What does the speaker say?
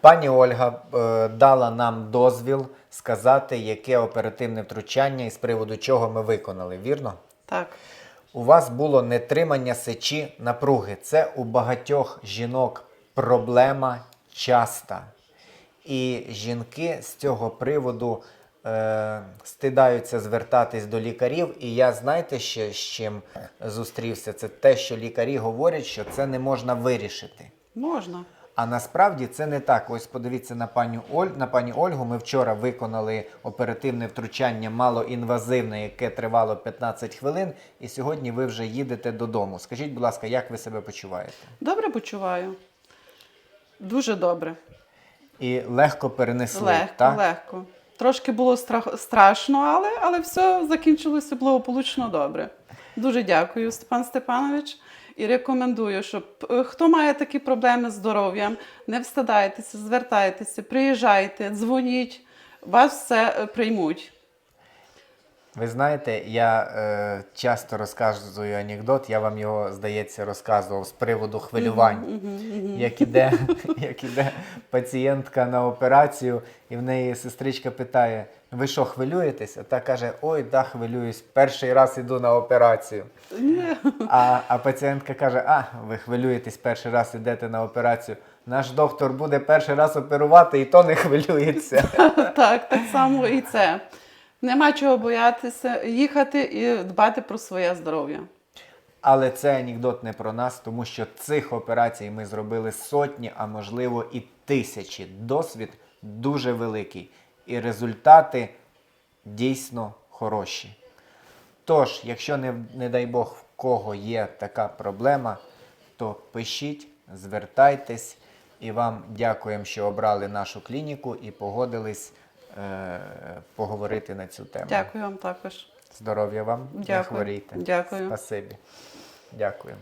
Пані Ольга е, дала нам дозвіл сказати, яке оперативне втручання і з приводу чого ми виконали, вірно? Так. У вас було нетримання сечі напруги. Це у багатьох жінок проблема часта. І жінки з цього приводу е, стидаються звертатись до лікарів. І я знаєте, ще з чим зустрівся? Це те, що лікарі говорять, що це не можна вирішити. Можна. А насправді це не так. Ось подивіться на пані Оль на пані Ольгу. Ми вчора виконали оперативне втручання малоінвазивне, яке тривало 15 хвилин. І сьогодні ви вже їдете додому. Скажіть, будь ласка, як ви себе почуваєте? Добре почуваю. Дуже добре. І легко перенесли, легко, так? легко. Трошки було страх, страшно, але, але все закінчилося благополучно добре. Дуже дякую, Степан Степанович. І рекомендую, щоб е, хто має такі проблеми з здоров'ям, не встадайтеся, звертайтеся, приїжджайте, дзвоніть, вас все е, приймуть. Ви знаєте, я е, часто розказую анекдот, я вам його, здається, розказував з приводу хвилювань. Як іде, як іде пацієнтка на операцію, і в неї сестричка питає: ви що, хвилюєтесь? А та каже: Ой, да, хвилююсь, перший раз іду на операцію. А, а пацієнтка каже: А, ви хвилюєтесь, перший раз йдете на операцію. Наш доктор буде перший раз оперувати, і то не хвилюється. Так, так само і це. Нема чого боятися, їхати і дбати про своє здоров'я. Але це анекдот не про нас, тому що цих операцій ми зробили сотні, а можливо і тисячі. Досвід дуже великий. І результати дійсно хороші. Тож, якщо не, не дай Бог в кого є така проблема, то пишіть, звертайтесь і вам дякуємо, що обрали нашу клініку і погодились поговорити на цю тему. Дякую вам також. Здоров'я вам, не хворійте. Дякую. Спасибі. Дякуємо.